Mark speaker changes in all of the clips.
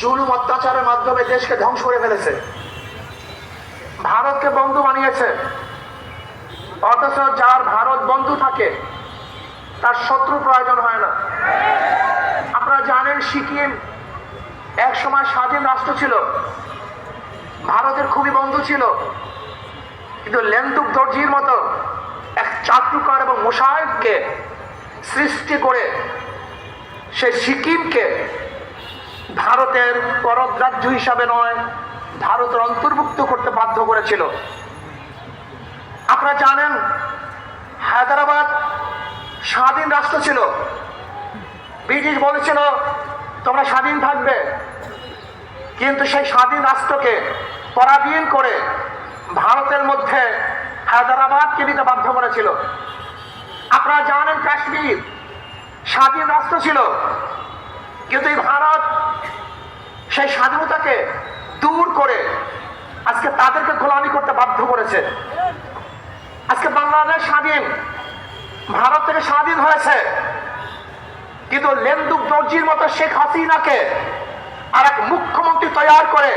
Speaker 1: জুলুম অত্যাচারের মাধ্যমে দেশকে ধ্বংস করে ফেলেছে। ভারতকে বন্ধু বানিয়েছে। অথচ যার ভারত বন্ধু থাকে, তার শত্রু প্রয়োজন হয় না। আপনারা জানেন, সিকিম এক সময় স্বাধীন রাষ্ট্র ছিল। ভারতের খুবই বন্ধু ছিল। কিন্তু লেন্তুক দর্জির মতো এক চাটুকার এবং মোশাহেবকে সৃষ্টি করে সে সিকিমকে ভারতের পররাজ্য হিসাবে নয় ভারতের অন্তর্ভুক্ত করতে বাধ্য করেছিল। আপনারা জানেন, হায়দ্রাবাদ স্বাধীন রাষ্ট্র ছিল। ব্রিটিশ বলেছিল, তোমরা স্বাধীন থাকবে। কিন্তু সেই স্বাধীন রাষ্ট্রকে পরাধীন করে ভারতের মধ্যে হায়দ্রাবাদকে দিতে বাধ্য করেছিল। আপনারা জানেন, কাশ্মীর স্বাধীন রাষ্ট্র ছিল, কিন্তু এই ভারত সেই স্বাধীনতাকে দূর করে আজকে তাদেরকে গোলামি করতে বাধ্য করেছে। আজকে বাংলাদেশ স্বাধীন, ভারত থেকে স্বাধীন হয়েছে। কিন্তু লেন্দুক দর্জির মতো শেখ হাসিনাকে আর এক মুখ্যমন্ত্রী তৈরি করে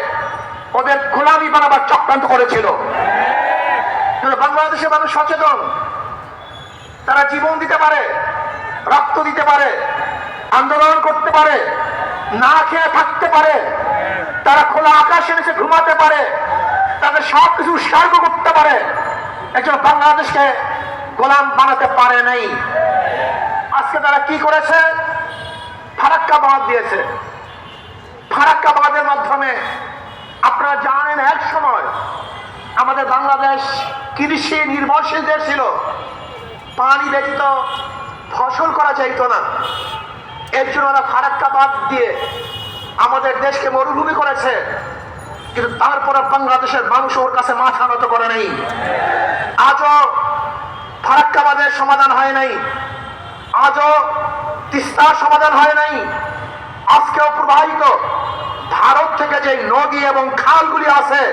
Speaker 1: ওদের গোলামি বানাবার চক্রান্ত করেছিল। বাংলাদেশের মানুষ সচেতন। তারা জীবন দিতে পারে, রক্ত দিতে পারে, আন্দোলন করতে পারে। না খেয়ে থাকতে পারে, তারা খোলা আকাশে নিচে ঘুমাতে পারে, তাদের সব কিছু উৎসর্গ করতে পারে, একজন বাংলাদেশকে গোলাম বানাতে পারে নাই। আজকে তারা কি করেছে? ফারাক্কা বাদ দিয়েছে। ফারাক্কা বাদের মাধ্যমে আপনারা জানেন, এক সময় আমাদের বাংলাদেশ কৃষি নির্ভরশীল দেশ ছিল। পানি ব্যতীত ফসল করা যাইত না। এর জন্য ওরা ফারাক্কা বাদ দিয়ে আমাদের দেশকে মরুভূমি করেছে। কিন্তু তারপরে বাংলাদেশের মানুষ ওর কাছে মাথা নত করে নেই। আজও ফারাক্কাবাদের সমাধান হয় নাই। আজও তিস্তার সমাধান হয় নাই। আজকেও প্রবাহিত ভারত থেকে যে নদী এবং খালগুলি আছে,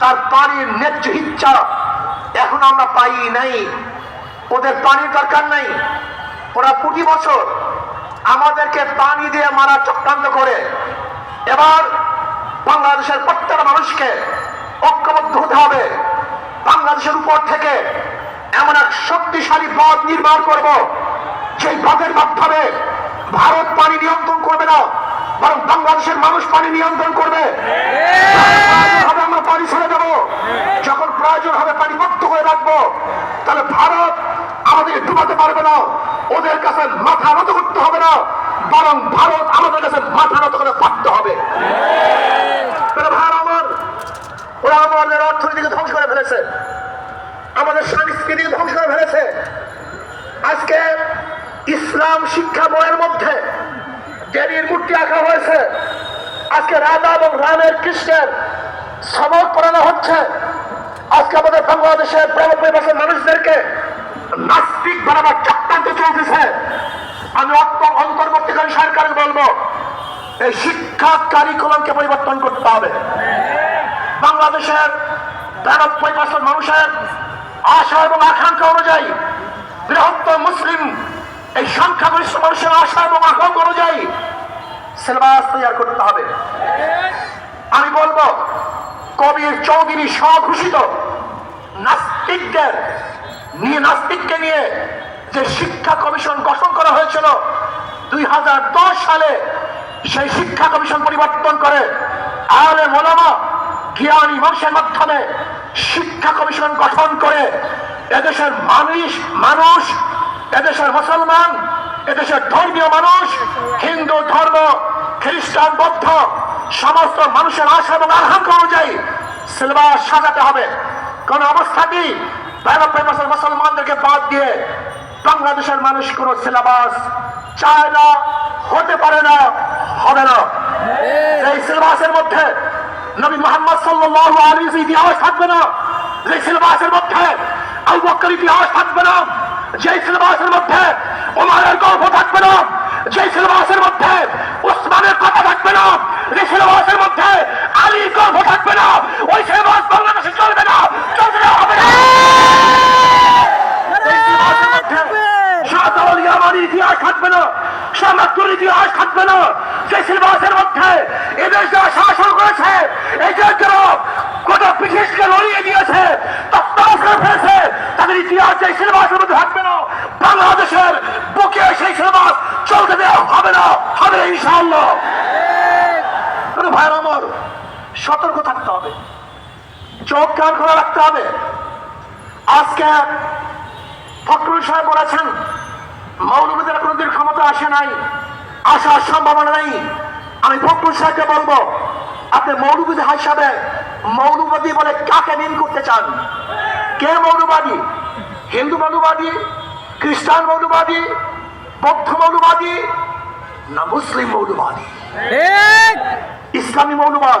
Speaker 1: তার পানির ন্যায্য ইচ্ছা এখন আমরা পাই নাই। ওদের পানির দরকার নাই। ওরা প্রতি বছর আমাদেরকে পানি দিয়ে মারা চক্রান্ত করে এবার বাংলাদেশের প্রত্যেকটা মানুষকে ঐক্যবদ্ধ হতে হবে। বাংলাদেশের উপর থেকে এমন এক শক্তিশালী পথ নির্মাণ করব সেই পথের মাধ্যমে ভারত পানি নিয়ন্ত্রণ করবে না, বরং বাংলাদেশের মানুষ পানি নিয়ন্ত্রণ করবে। আমরা পানি ছেড়ে দেবো। যখন প্রয়োজন হবে পানি মুক্ত করে রাখব, তাহলে ভারত আমাদের ডুবাতে পারবে না। ওদের কাছে মাথা নত করতে হবে না। বরং ভারত আমাদের কাছে মাথা নত করে পারতে হবে। ওরা আমাদের অর্থনীতিকে ধ্বংস করে ফেলেছে। আমাদের সংস্কৃতিকে ধ্বংস করে ফেলেছে। আজকে ইসলাম শিক্ষা বইয়ের মধ্যে দেবীর মূর্তি আঁকা হয়েছে। আজকে রাধা এবং রামের কৃষ্ণের সবক পড়ানো হচ্ছে। আজকে আমাদের বাংলাদেশের বিরানব্বই মানুষদেরকে নাস্তিক বানাবার চক্রান্ত চলতেছে। আমি অন্ত- অন্তর্বর্তীকালীন সরকারকে বলব, এই শিক্ষা কারিকুলামকে পরিবর্তন করতে হবে। বাংলাদেশের বিরানব্বই বছর মানুষের আশা এবং আকাঙ্ক্ষা অনুযায়ী বৃহত্তর মুসলিম, এই সংখ্যাগরিষ্ঠ মানুষের আশা এবং আকাঙ্ক্ষা অনুযায়ী সিলেবাস তৈরি করতে হবে। আমি বলব, কবির চৌধুরী স্বঘোষিত নাস্তিকদের নিয়ে নাস্তিককে নিয়ে যে শিক্ষা কমিশন গঠন করা হয়েছিল, দুই হাজার দশ সালে সেই শিক্ষা কমিশন পরিবর্তন করে আলে মোলামা জ্ঞানী মানুষের মাধ্যমে শিক্ষা কমিশন গঠন করে এদেশের মানুষ মানুষ, এদেশের মুসলমান, এদেশের ধর্মীয় মানুষ, হিন্দু, ধর্ম, খ্রিস্টান, বৌদ্ধ, সমস্ত মানুষের আশা এবং আকাঙ্ক্ষা অনুযায়ী সিলেবাস সাজাতে হবে। কোন অবস্থাতেই মুসলমানদেরকে বাদ দিয়ে বাংলাদেশের মানুষ কোন সিলেবাস চায় না হতে পারে না, হবে না। এই সিলেবাসের মধ্যে নবী মোহাম্মদ সাল্লাল্লাহু আলাইহি ইতিহাস থাকবে না যে সিলেবাসের মধ্যে আবু বকর ইতিহাস থাকবে না যে সিলেবাসের মধ্যে ওমারের গল্প থাকবে না যে সিলেবাসের আমার ইতিহাস থাকবে না সমাজের ইতিহাস থাকবে না। যে সিলেবাসের মধ্যে এদেশ যারা শাসন করেছে এদের লড়িয়ে দিয়েছে সতর্ক থাকতে হবে। চোখ রাখতে হবে। আজকে ফখরুল সাহেব বলেছেন মৌলবীদের কোনোদিন ক্ষমতা আসে নাই আসার সম্ভাবনা নাই। আমি ফখরুল সাহেবকে বলব আপনি মৌলবীদের হিসাবে মৌলবাদী বলে কাকে মিন করতে চান? কে মৌলবাদী? হিন্দু মৌলবাদী খ্রিস্টান মৌলবাদী বৌদ্ধ মৌলবাদী না মুসলিম মৌলবাদী? ইসলামী মৌলবাদ।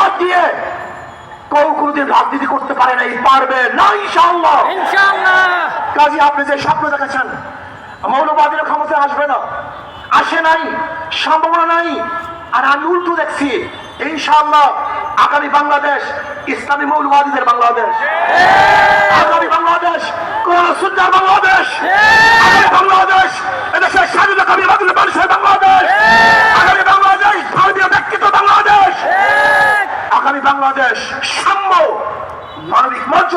Speaker 1: দিয়ে কেউ কোনোদিন রাজনীতি করতে পারে নাই পারবে না ইনশাআল্লাহ। কাজী আপনি যে স্বপ্ন দেখাচ্ছেন মৌলবাদীরা ক্ষমতায় আসবে না। আসে নাই সম্ভাবনা নাই আর আমি উল্টো দেখছি ইনশাআল্লাহ আগামী বাংলাদেশ ইসলামী মৌলবাদীদের বাংলাদেশ। আগামী বাংলাদেশ কোরআন বাংলাদেশ। বাংলাদেশ এদেশের স্বাধীনতা বাংলাদেশ। বাংলাদেশ সাম্য মানবিক মঞ্চ